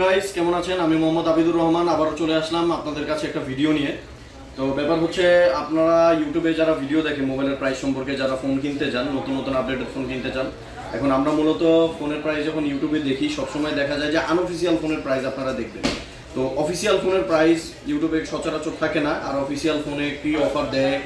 Guys কেমন আছেন? আমি মোহাম্মদ আবিদুর রহমান, আবারও চলে আসলাম আপনাদের কাছে একটা ভিডিও নিয়ে। তো ব্যাপার হচ্ছে, আপনারা ইউটিউবে যারা ভিডিও দেখেন মোবাইলের প্রাইস সম্পর্কে যারা ফোন কিনতে চান, নতুন নতুন আপডেটেড ফোন কিনতে চান, এখন আমরা মূলত ফোনের প্রাইস যখন ইউটিউবে দেখি, সবসময় দেখা যায় যে আনঅফিসিয়াল ফোনের প্রাইস আপনারা দেখবেন। তো অফিসিয়াল ফোনের প্রাইস ইউটিউবে সচরাচর থাকে না, আর অফিসিয়াল ফোনে কী অফার দেয়,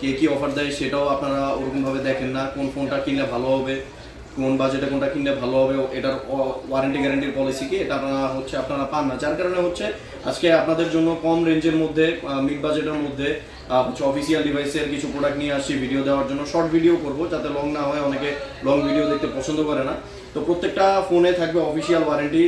কে কী অফার দেয়, সেটাও আপনারা ওরকমভাবে দেখেন না, কোন ফোনটা কিনলে ভালো হবে কোন বাজেটে কোনটা কিনলে ভালো হবে এটার ওয়ারেন্টি গ্যারান্টির পলিসি কি, এটা আপনারা হচ্ছে আপনারা পান না। যার কারণে হচ্ছে আজকে আপনাদের জন্য কম রেঞ্জের মধ্যে মিড বাজেটের মধ্যে হচ্ছে অফিসিয়াল ডিভাইসের কিছু প্রোডাক্ট নিয়ে আসছি ভিডিও দেওয়ার জন্য শর্ট ভিডিও করব, যাতে লং না হয়, অনেকে লং ভিডিও দেখতে পছন্দ করে না। তো প্রত্যেকটা ফোনে থাকবে অফিসিয়াল ওয়ারেন্টি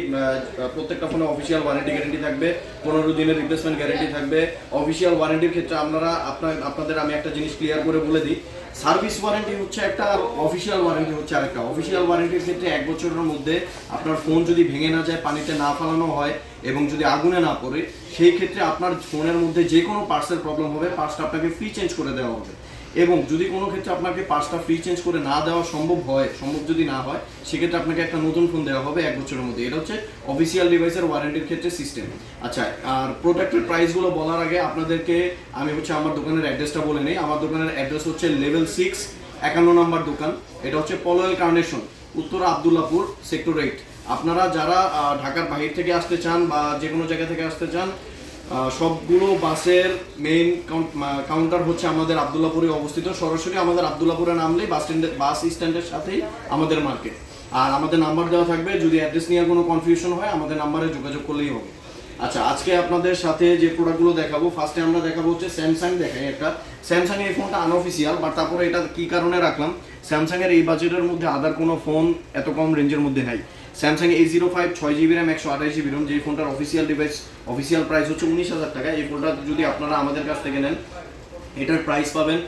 প্রত্যেকটা ফোনে অফিসিয়াল ওয়ারেন্টি গ্যারেন্টি থাকবে, পনেরো দিনের রিপ্লেসমেন্ট গ্যারেন্টি থাকবে। অফিসিয়াল ওয়ারেন্টির ক্ষেত্রে আপনারা, আপনার, আপনাদের আমি একটা জিনিস ক্লিয়ার করে বলে দিই সার্ভিস ওয়ারেন্টি হচ্ছে একটা আর অফিসিয়াল ওয়ারেন্টি হচ্ছে আরেকটা। অফিসিয়াল ওয়ারেন্টির ক্ষেত্রে এক বছরের মধ্যে আপনার ফোন যদি ভেঙে না যায়, পানিতে না ফালানো হয় এবং যদি আগুনে না পড়ে, সেই ক্ষেত্রে আপনার ফোনের মধ্যে যে কোনো পার্টসের প্রবলেম হবে পার্টসটা আপনাকে ফ্রি চেঞ্জ করে দেওয়া হবে। এবং যদি কোনো ক্ষেত্রে আপনাকে পার্টসটা ফ্রি চেঞ্জ করে না দেওয়া সম্ভব হয়, সম্ভব যদি না হয়, সেক্ষেত্রে আপনাকে একটা নতুন ফোন দেওয়া হবে এক বছরের মধ্যে। এটা হচ্ছে অফিসিয়াল ডিভাইসের ওয়ারেন্টির ক্ষেত্রে সিস্টেম আচ্ছা আর প্রোডাক্টের প্রাইসগুলো বলার আগে আপনাদেরকে আমি হচ্ছে আমার দোকানের অ্যাড্রেসটা বলে নেই। আমার দোকানের অ্যাড্রেস হচ্ছে লেভেল সিক্স একান্ন নম্বর দোকান। এটা হচ্ছে Polwel Carnation Uttara Abdullahpur sector eight আপনারা যারা ঢাকার বাহির থেকে আসতে চান বা যে কোনো জায়গা থেকে আসতে চান সবগুলো বাসের মেইন কাউন্টার হচ্ছে আমাদের আবদুল্লাপুরে অবস্থিত। সরাসরি আমাদের আবদুল্লাপুরে নামলেই বাস স্ট্যান্ডে বাস স্ট্যান্ডের সাথেই আমাদের মার্কেট আর আমাদের নাম্বার দেওয়া থাকবে, যদি অ্যাড্রেস নিয়ে কোনো কনফিউশন হয়, আমাদের নাম্বারে যোগাযোগ করলেই হবে। আচ্ছা আজকে আপনাদের সাথে যে প্রোডাক্টগুলো দেখাবো ফার্স্টে আমরা দেখাবো হচ্ছে স্যামসাং দেখাই একটা। স্যামসাং এই ফোনটা আনঅফিসিয়াল বাট তারপরে এটা কী কারণে রাখলাম? স্যামসাংয়ের এই বাজেটের মধ্যে আদার কোনো ফোন এত কম রেঞ্জের মধ্যে নাই। স্যামসাং এ জিরো ফাইভ ছয় জিবি র্যাম একশো আঠাশ জিবি র্যাম যে ফোনটার অফিসিয়াল ডিভাইস অফিসিয়াল প্রাইস হচ্ছে উনিশ হাজার টাকা। এই ফোনটা যদি আপনারা আমাদের কাছ থেকে নেন, এটার প্রাইস পাবেন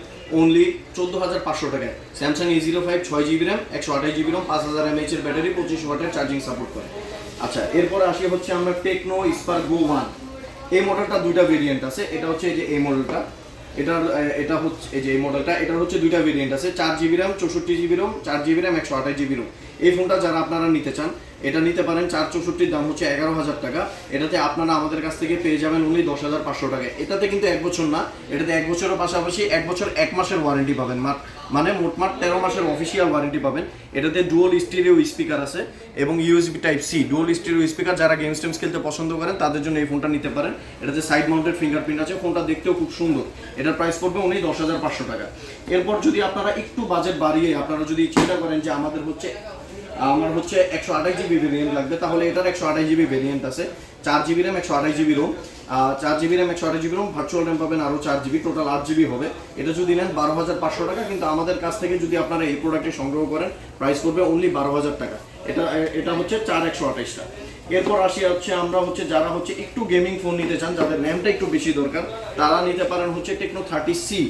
অনলি চোদ্দ হাজার পাঁচশো টাকায়। স্যামসাং এ জিরো ফাইভ ছয় জিবি র্যাম একশো আঠাশ জিবি র্যাম পাঁচ হাজার এমএইচ এর ব্যাটারি পঁচিশ ওয়াটের চার্জিং সাপোর্ট করে। আচ্ছা এরপর আসি হচ্ছে আমরা টেকনো স্পার গো ওয়ান এই মডেলটা দুইটা ভেরিয়েন্ট আছে, এটা হচ্ছে এই যে এই মডেলটা এটার এটা হচ্ছে, এই যে এই মডেলটা এটার হচ্ছে দুইটা ভেরিয়েন্ট আছে। চার জিবি র্যাম চৌষট্টি জিবি র্যাম চার জিবি র্যাম একশো আঠাশ জিবি র্যাম এই ফোনটা যারা আপনারা নিতে চান এটা নিতে পারেন চার চৌষট্টির দাম হচ্ছে এগারো হাজার টাকা। এটাতে আপনারা আমাদের কাছ থেকে পেয়ে যাবেন অনলি দশ হাজার পাঁচশো টাকা। এটাতে কিন্তু এক বছর না, এটাতে এক বছরের পাশাপাশি এক বছর এক মাসের ওয়ারেন্টি পাবেন। মানে মোটমাট তেরো মাসের অফিসিয়াল ওয়ারেন্টি পাবেন। এটাতে ডুয়াল স্টিরিও স্পিকার আছে এবং USB type C dual stereo speaker যারা গেমস টেমস খেলতে পছন্দ করেন, তাদের জন্য এই ফোনটা নিতে পারেন। এটাতে সাইড মাউন্টেড ফিঙ্গারপ্রিন্ট আছে ফোনটা দেখতেও খুব সুন্দর। এটার প্রাইস পড়বে উনি দশ হাজার পাঁচশো টাকা। এরপর যদি আপনারা একটু বাজেট বাড়িয়ে, আপনারা যদি চিন্তা করেন যে আমাদের হচ্ছে আমার হচ্ছে একশো আঠাশ জিবি ভেরিয়েন্ট লাগবে। তাহলে এটার একশো আঠাশ জিবি ভেরিয়েন্ট আছে। চার জিবি র্যাম একশো আঠাশ জিবি রোম চার জিবি র্যাম একশো আঠাশ জিবি রোম ভার্চুয়াল র্যাম পাবেন আরও চার জিবি। টোটাল আট জিবি হবে। এটা যদি নেন বারো হাজার পাঁচশো টাকা, কিন্তু আমাদের কাছ থেকে যদি আপনারা এই প্রোডাক্টটি সংগ্রহ করেন প্রাইস করবে অনলি বারো হাজার টাকা। এটা এটা হচ্ছে চার একশো আঠাশটা। এরপর আসি হচ্ছে আমরা হচ্ছে যারা হচ্ছে একটু গেমিং ফোন নিতে চান, যাদের র্যামটা একটু বেশি দরকার, তারা নিতে পারেন হচ্ছে টেকনো থার্টি সি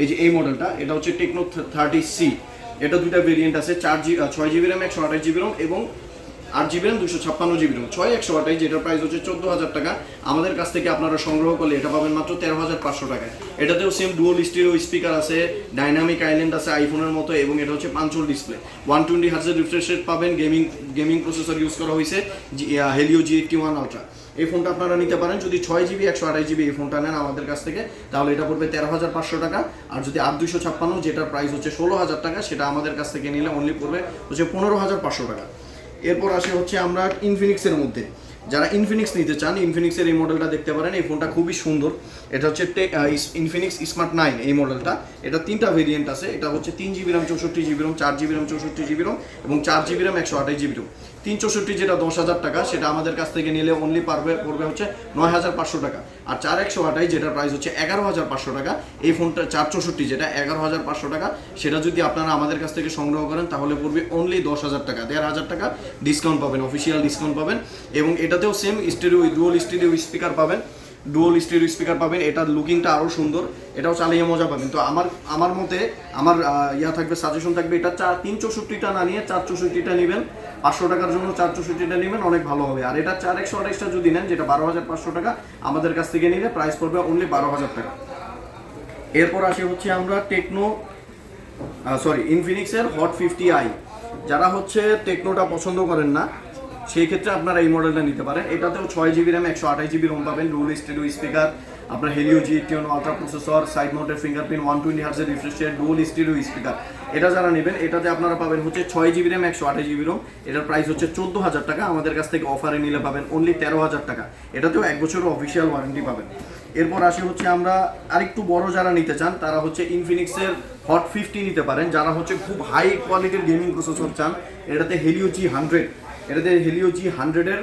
এই যে এই মডেলটা এটা হচ্ছে টেকনো থার্টি সি এটা দুইটা ভেরিয়েন্ট আছে চার জি ছয় জিবি র্যাম একশো আঠাশ জিবি র্যাম এবং আট জিবি র্যাম দুশো ছাপ্পান্ন জিবি র্যাম ছয় একশো আঠাশ যেটার প্রাইস হচ্ছে চোদ্দ হাজার টাকা। আমাদের কাছ থেকে আপনারা সংগ্রহ করলে এটা পাবেন মাত্র তেরো হাজার পাঁচশো টাকায়। এটাতেও সেম ডুয়াল স্টিরিও স্পিকার আছে ডাইনামিক আইল্যান্ড আছে আইফোনের মতো এবং এটা হচ্ছে punch hole display one twenty হার্জের refresh rate পাবেন গেমিং গেমিং প্রসেসর ইউজ করা হয়েছে Helio G eighty one ultra এই ফোনটা আপনারা নিতে পারেন, যদি ছয় জিবি, একশো আঠাশ জিবি এই ফোনটা নেন আমাদের কাছ থেকে, তাহলে এটা পড়বে তেরো হাজার পাঁচশো টাকা। আর যদি আট দুইশো ছাপ্পান্ন, যেটার প্রাইস হচ্ছে ষোলো হাজার টাকা, সেটা আমাদের কাছ থেকে নিলে অনলি পড়বে হচ্ছে পনেরো হাজার পাঁচশো টাকা। এরপর আসে হচ্ছে আমরা ইনফিনিক্সের মধ্যে। যারা ইনফিনিক্স নিতে চান ইনফিনিক্সের এই মডেলটা দেখতে পারেন। এই ফোনটা খুবই সুন্দর। এটা হচ্ছে ইনফিনিক্স স্মার্ট নাইন এই মডেলটা এটা তিনটা ভেরিয়েন্ট আছে। এটা হচ্ছে তিন জিবি র্যাম চৌষট্টি জিবি র্যাম চার জিবি র্যাম চৌষট্টি জিবি র্যাম এবং চার জিবি র্যাম একশো আঠাশ জিবি র্যাম তিন চৌষট্টি যেটা দশ হাজার টাকা, সেটা আমাদের কাছ থেকে নিলে অনলি পারবে, পড়বে হচ্ছে নয় হাজার পাঁচশো টাকা। আর চার একশো আটাই, যেটার প্রাইস হচ্ছে এগারো হাজার পাঁচশো টাকা, এই ফোনটা চার চৌষট্টি যেটা, এগারো হাজার পাঁচশো টাকা, সেটা যদি আপনারা আমাদের কাছ থেকে সংগ্রহ করেন, তাহলে পড়বে অনলি দশ হাজার টাকা। দেড় হাজার টাকা ডিসকাউন্ট পাবেন অফিসিয়াল ডিসকাউন্ট পাবেন, এবং এটাতেও same stereo dual stereo speaker পাবেন। ডুয়াল স্টেরিও স্পিকার পাবেন। এটার লুকিংটা আরও সুন্দর। এটাও চালিয়ে মজা পাবেন। তো আমার আমার মতে, আমার ইয়া থাকবে সাজেশন থাকবে, এটা চার তিন চৌষট্টিটা না নিয়ে চার চৌষট্টিটা নেবেন। পাঁচশো টাকার জন্য চার চৌষট্টিটা নেবেন, অনেক ভালো হবে। আর এটা চার একশো আঠাশটা যদি নেন, যেটা বারো হাজার পাঁচশো টাকা, আমাদের কাছ থেকে নিলে প্রাইস পড়বে অনলি বারো হাজার টাকা। এরপর আসি হচ্ছে আমরা টেকনো সরি ইনফিনিক্সের হট ফিফটি আই যারা হচ্ছে টেকনোটা পছন্দ করেন না সেই ক্ষেত্রে আপনারা এই মডেলটা নিতে পারেন। এটাতেও ছয় জিবি র্যাম একশো আঠাশ জিবি রোম পাবেন। রুল স্টেডিও স্পিকার আপনার Helio G tune ultra processor side mounted fingerprint one twenty হার্সের refresh dual stereo speaker এটা যারা নেবেন, এটাতে আপনারা পাবেন হচ্ছে ছয় জিবি র্যাম একশো আঠাশ জিবি রোম এটার প্রাইস হচ্ছে চোদ্দ হাজার টাকা। আমাদের কাছ থেকে অফারে নিলে পাবেন অনলি তেরো হাজার টাকা। এটাতেও এক বছরের অফিসিয়াল ওয়ারেন্টি পাবেন। এরপর আসি হচ্ছে আমরা আরেকটু বড় যারা নিতে চান, তারা হচ্ছে ইনফিনিক্সের হট ফিফটি নিতে পারেন। যারা হচ্ছে খুব হাই কোয়ালিটির গেমিং প্রসেসর চান, এটাতে হেলিও জি হান্ড্রেড এটাতে হেলিও জি হান্ড্রেডের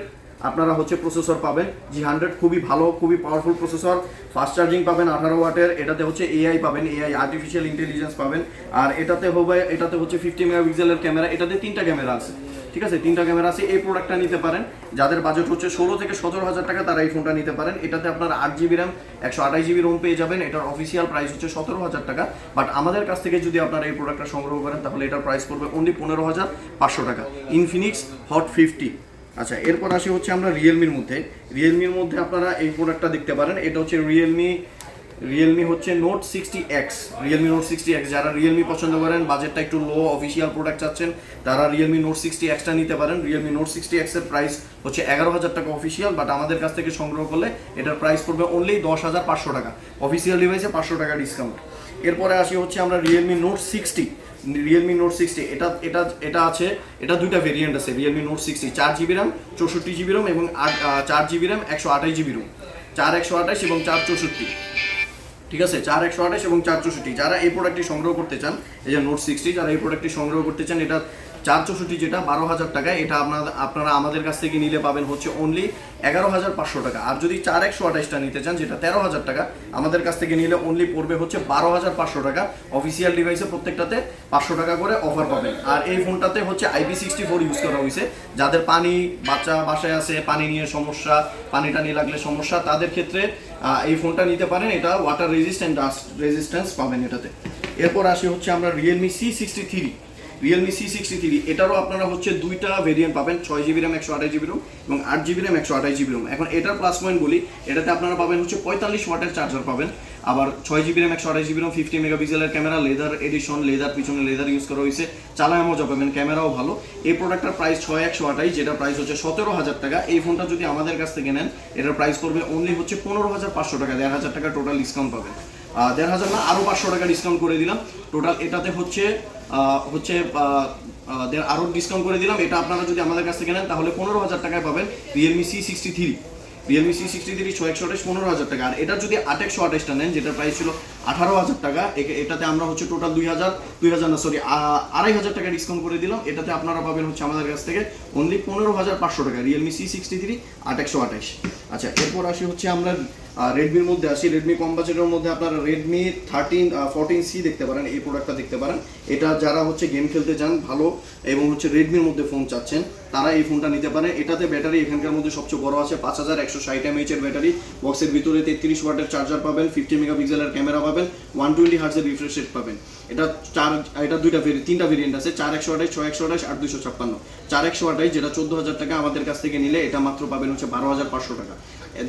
আপনারা হচ্ছে প্রসেসর পাবেন। জি হান্ড্রেড খুবই ভালো, খুবই পাওয়ারফুল প্রসেসর ফাস্ট চার্জিং পাবেন আঠারো ওয়াটের। এটাতে হচ্ছে এআই পাবেন এআই আর্টিফিশিয়াল ইন্টেলিজেন্স পাবেন। আর এটাতে হবে, এটাতে হচ্ছে ফিফটি মেগাপিক্সেলের ক্যামেরা এটাতে তিনটা ক্যামেরা আছে। ঠিক আছে? তিনটা ক্যামেরা আছে, এই প্রোডাক্টটা নিতে পারেন। যাদের বাজেট হচ্ছে ষোলো থেকে সতেরো হাজার টাকা, তারা এই ফোনটা নিতে পারেন। এটাতে আপনার আট জিবি র্যাম একশো আঠাশ জিবি রোম পেয়ে যাবেন। এটার অফিসিয়াল প্রাইস হচ্ছে সতেরো হাজার টাকা। বাট আমাদের কাছ থেকে যদি আপনারা এই প্রোডাক্টটা সংগ্রহ করেন, তাহলে এটার প্রাইস পড়বে অনলি পনেরো হাজার পাঁচশো টাকা। ইনফিনিক্স হট ফিফটি আচ্ছা এরপর আসি হচ্ছে আমরা রিয়েলমির মধ্যে। রিয়েলমির মধ্যে আপনারা এই প্রোডাক্টটা দেখতে পারেন। এটা হচ্ছে রিয়েলমি রিয়েলমি হচ্ছে Note sixty X Realme Note sixty X যারা রিয়েলমি পছন্দ করেন বাজেটটা একটু লো অফিসিয়াল প্রোডাক্ট চাচ্ছেন, তারা রিয়েলমি নোট সিক্সটি এক্সটা নিতে পারেন। রিয়েলমি নোট সিক্সটি এক্সের প্রাইস হচ্ছে এগারো হাজার টাকা অফিসিয়াল বাট আমাদের কাছ থেকে সংগ্রহ করলে এটার প্রাইস পড়বে অনলি দশ হাজার পাঁচশো টাকা। অফিসিয়াল ডিভাইসে পাঁচশো টাকা ডিসকাউন্ট এরপরে আসি হচ্ছে আমরা Realme Note sixty Realme Note sixty এটা এটা এটা আছে, এটা দুইটা ভেরিয়েন্ট আছে রিয়েলমি নোট সিক্সটি চার জিবি র্যাম চৌষট্টি জিবি রোম এবং চার জিবি র্যাম একশো আঠাশ জিবি রোম চার একশো আঠাশ এবং চার চৌষট্টি। ঠিক আছে? চার একশো আঠাশ এবং চার চৌষট্টি। যারা এই প্রোডাক্টটি সংগ্রহ করতে চান, এই যে নোট সিক্সটি যারা এই প্রোডাক্টটি সংগ্রহ করতে চান, এটা চার চৌষট্টি যেটা, বারো হাজার টাকা এটা আপনার, আপনারা আমাদের কাছ থেকে নিলে পাবেন হচ্ছে অনলি এগারো হাজার পাঁচশো টাকা। আর যদি চার একশো আঠাশটা নিতে চান, যেটা তেরো হাজার টাকা, আমাদের কাছ থেকে নিলে অনলি পড়বে হচ্ছে বারো হাজার পাঁচশো টাকা। অফিসিয়াল ডিভাইসে প্রত্যেকটাতে পাঁচশো টাকা করে অফার পাবেন। আর এই ফোনটাতে হচ্ছে আইপি সিক্সটি ফোর ইউজ করা হয়েছে। যাদের পানি বাচ্চা বাসায় আছে, পানি নিয়ে সমস্যা, পানি টানি লাগলে সমস্যা, তাদের ক্ষেত্রে এই ফোনটা নিতে পারেন, এটা ওয়াটার রেজিস্ট্যান্ট ডাস্ট রেজিস্ট্যান্স পাবেন এটাতে। এরপর আসি হচ্ছে আমরা Realme C sixty three Realme C sixty three এটারও আপনারা হচ্ছে দুইটা ভেরিয়েন্ট পাবেন, ছয় জিবি র্যাম একশো আঠাশ জিবি রোম এবং আট জিবি র্যাম একশো আঠাশ জিবি রোম এখন এটার প্লাস পয়েন্ট বলি, এটাতে আপনারা পাবেন হচ্ছে পঁয়তাল্লিশ ওয়াটের চার্জার পাবেন। আবার ছয় জিবি র্যাম একশো আঠাশ জিবি রোম ফিফটি মেগাপিক্সেলের ক্যামেরা লেদার এডিশন লেদার পিছনে লেদার ইউজ করা হয়েছে। চালায় মজা পাবেন ক্যামেরাও ভালো। এই প্রোডাক্টটার প্রাইস ছয় একশো আঠাশ যেটা প্রাইস হচ্ছে সতেরো হাজার টাকা। এই ফোনটা যদি আমাদের কাছ থেকে নেন, এটার প্রাইস পড়বে অনলি হচ্ছে পনেরো হাজার পাঁচশো টাকা। দেড় হাজার টাকা টোটাল ডিসকাউন্ট পাবেন। দেড় হাজার না আরও পাঁচশো টাকা ডিসকাউন্ট করে দিলাম। টোটাল এটাতে হচ্ছে হচ্ছে আরও ডিসকাউন্ট করে দিলাম। এটা আপনারা যদি আমাদের কাছ থেকে নেন, তাহলে পনেরো হাজার টাকায় পাবেন Realme C sixty three Realme C sixty three ছয় একশো আঠাশ, পনেরো হাজার টাকা। আর এটা যদি আট একশো আঠাশটা নেন যেটা প্রাইস ছিল আঠারো হাজার টাকা। এটাতে আমরা হচ্ছে টোটাল দুই হাজার দুই হাজার না সরি আড়াই হাজার টাকা ডিসকাউন্ট করে দিলাম। এটাতে আপনারা পাবেন হচ্ছে আমাদের কাছ থেকে অনলি পনেরো হাজার পাঁচশো টাকা রিয়েলমি সি সিক্সটি থ্রি আট একশো আঠাশ। আচ্ছা এরপর আসি হচ্ছে আমরা রেডমির মধ্যে আসি। রেডমি কম বাজেটের মধ্যে আপনারা রেডমি থার্টিন ফোরটিন সি দেখতে পারেন, এই প্রোডাক্টটা দেখতে পারেন। এটা যারা হচ্ছে গেম খেলতে চান, ভালো, এবং হচ্ছে রেডমির মধ্যে ফোন চাচ্ছেন, তারা এই ফোনটা নিতে পারেন। এটাতে ব্যাটারি এখানকার মধ্যে সবচেয়ে বড় আছে, পাঁচ হাজার একশো ষাট এমএইচ এর ব্যাটারি বক্সের ভিতরে তেত্রিশ ওয়াটের চার্জার পাবেন ফিফটি মেগাপিক্সেলের ক্যামেরা ওয়ান টোয়েন্টি হার্টসের রিফ্রেশ রেট পাবেন। এটা চার, এটা দুইটা ভেরি তিনটা ভেরিয়েন্ট আছে, চার একশো আঠাশ, ছয় একশো আঠাশ আর দুশো ছাপ্পান্ন। চার একশো আঠাশ যেটা চোদ্দ হাজার টাকা আমাদের কাছ থেকে নিলে এটা মাত্র পাবেন হচ্ছে বারো হাজার পাঁচশো টাকা।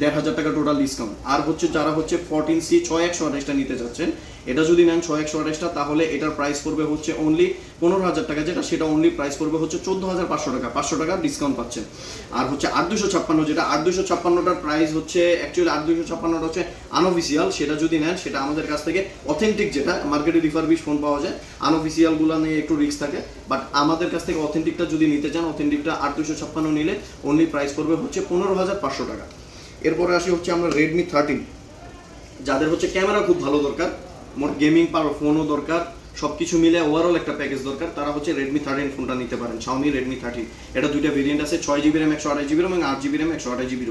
দেড় হাজার টাকা টোটাল ডিসকাউন্ট আর হচ্ছে যারা হচ্ছে ফোরটিন সি ছয় একশো আঠাশটা নিতে যাচ্ছেন এটা যদি নেন ছয় একশো আঠাশটা, তাহলে এটার প্রাইস পড়বে হচ্ছে অনলি পনেরো হাজার টাকা, যেটা সেটা অনলি প্রাইস পড়বে হচ্ছে চোদ্দ হাজার পাঁচশো টাকা পাঁচশো টাকা ডিসকাউন্ট পাচ্ছেন। আর হচ্ছে আট দুশো ছাপ্পান্ন, যেটা আট দুশো ছাপ্পান্নটার প্রাইস হচ্ছে অ্যাকচুয়ালি আট দুশো ছাপ্পান্নটা হচ্ছে আনঅফিসিয়াল সেটা যদি নেন, সেটা আমাদের কাছ থেকে অথেন্টিক যেটা মার্কেটে রিফারবিশ ফোন পাওয়া যায় আনঅফিসিয়ালগুলো নিয়ে একটু রিস্ক থাকে বাট আমাদের কাছ থেকে অথেন্টিকটা যদি নিতে চান অথেন্টিকটা আট দুশো ছাপ্পান্ন নিলে অনলি প্রাইস পড়বে হচ্ছে পনেরো হাজার পাঁচশো টাকা। এরপরে আসি হচ্ছে আমরা রেডমি থার্টিন যাদের হচ্ছে ক্যামেরা খুব ভালো দরকার। গেমিং পার ফোনও দরকার সব কিছু মিলে ওভারঅল একটা প্যাকেজ দরকার। তারা হচ্ছে রেডমি থার্টিন ফোনটা নিতে পারেন শাওমি রেডমি থার্টিন এটা দুইটা ভেরিয়েন্ট আছে, ছয় জিবি র্যাম একশো আঠাশ জিবি এবং আট জিবি র্যাম একশো আঠাশ জিবি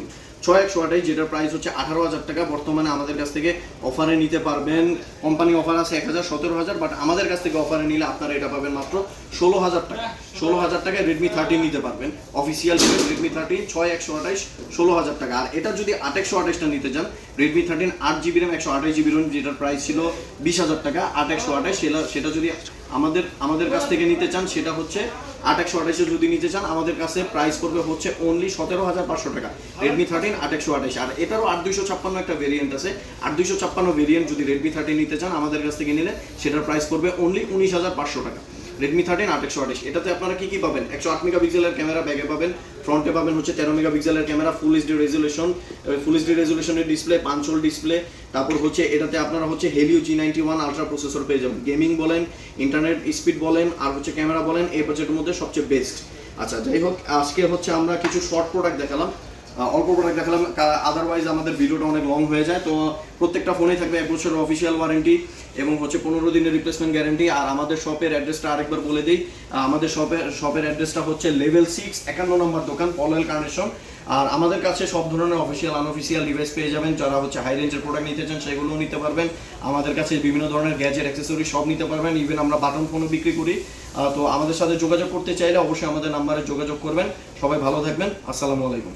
ছয় একশো আঠাশ, যেটার প্রাইস হচ্ছে আঠারো হাজার টাকা। বর্তমানে আমাদের কাছ থেকে অফারে নিতে পারবেন। কোম্পানি অফার আছে এক হাজার, সতেরো হাজার বাট আমাদের কাছ থেকে অফারে নিলে আপনারা এটা পাবেন মাত্র ষোলো হাজার টাকা। ষোলো হাজার টাকায় রেডমি থার্টিন নিতে পারবেন। অফিসিয়াল রেডমি থার্টিন ছয় একশো আঠাশ, ষোলো হাজার টাকা। আর এটা যদি আট একশো আঠাশটা নিতে চান রেডমি থার্টিন আট জিবি র্যাম একশো আঠাশ জিবি র্যাম যেটার প্রাইস ছিল বিশ হাজার টাকা, আট একশো আঠাশ সেটা যদি আমাদের আমাদের কাছ থেকে নিতে চান, সেটা হচ্ছে আট একশো আঠাশে যদি নিতে চান, আমাদের কাছে প্রাইস পড়বে হচ্ছে অনলি সতেরো হাজার পাঁচশো টাকা। রেডমি থার্টিন আট একশো আঠাশ। আর এটারও আট দুইশো ছাপ্পান্ন একটা ভেরিয়েন্ট আছে। আট দুইশো ছাপ্পান্ন ভেরিয়েন্ট যদি রেডমি থার্টিন নিতে চান, আমাদের কাছ থেকে নিলে সেটার প্রাইস পড়বে অনলি উনিশ হাজার পাঁচশো টাকা। রেডমি থার্টিন আট একশো আঠাশ এটাতে আপনারা কি কি পাবেন? একশো আট মেগাপিক্সেলের ক্যামেরা ব্যাগে পাবেন। ফ্রন্টে পাবেন হচ্ছে তেরো মেগাপিক্সেলের camera full HD resolution full HD রেজুলেশনের display পাঁচশোল ডিসপ্লে তারপর হচ্ছে এটাতে আপনারা হচ্ছে Helio G ninety one ultra processor পেয়ে যাবেন। গেমিং বলেন ইন্টারনেট স্পিড বলেন, আর হচ্ছে ক্যামেরা বলেন, এই বাজেটের মধ্যে সবচেয়ে বেস্ট আচ্ছা যাই হোক, আজকে হচ্ছে আমরা কিছু শর্ট প্রোডাক্ট দেখালাম। অল্প প্রোডাক্ট দেখালাম। আদারওয়াইজ আমাদের ভিডিওটা অনেক লং হয়ে যায়। তো প্রত্যেকটা ফোনেই থাকবে এক বছরের অফিসিয়াল ওয়ারেন্টি এবং হচ্ছে পনেরো দিনের রিপ্লেসমেন্ট গ্যারেন্টি আর আমাদের শপের অ্যাড্রেসটা আরেকবার বলে দিই। আমাদের শপের শপের অ্যাড্রেসটা হচ্ছে লেভেল সিক্স একান্ন নম্বর দোকান পলয়েল কানেকশন আর আমাদের কাছে সব ধরনের অফিসিয়াল আনঅফিসিয়াল ডিভাইস পেয়ে যাবেন। যারা হচ্ছে হাই রেঞ্জের প্রোডাক্ট নিতে চান, সেগুলোও নিতে পারবেন। আমাদের কাছে বিভিন্ন ধরনের গ্যাজেট অ্যাক্সেসরি সব নিতে পারবেন। ইভেন আমরা বাটন ফোনও বিক্রি করি। তো আমাদের সাথে যোগাযোগ করতে চাইলে অবশ্যই আমাদের নাম্বারে যোগাযোগ করবেন। সবাই ভালো থাকবেন। আসসালামু আলাইকুম।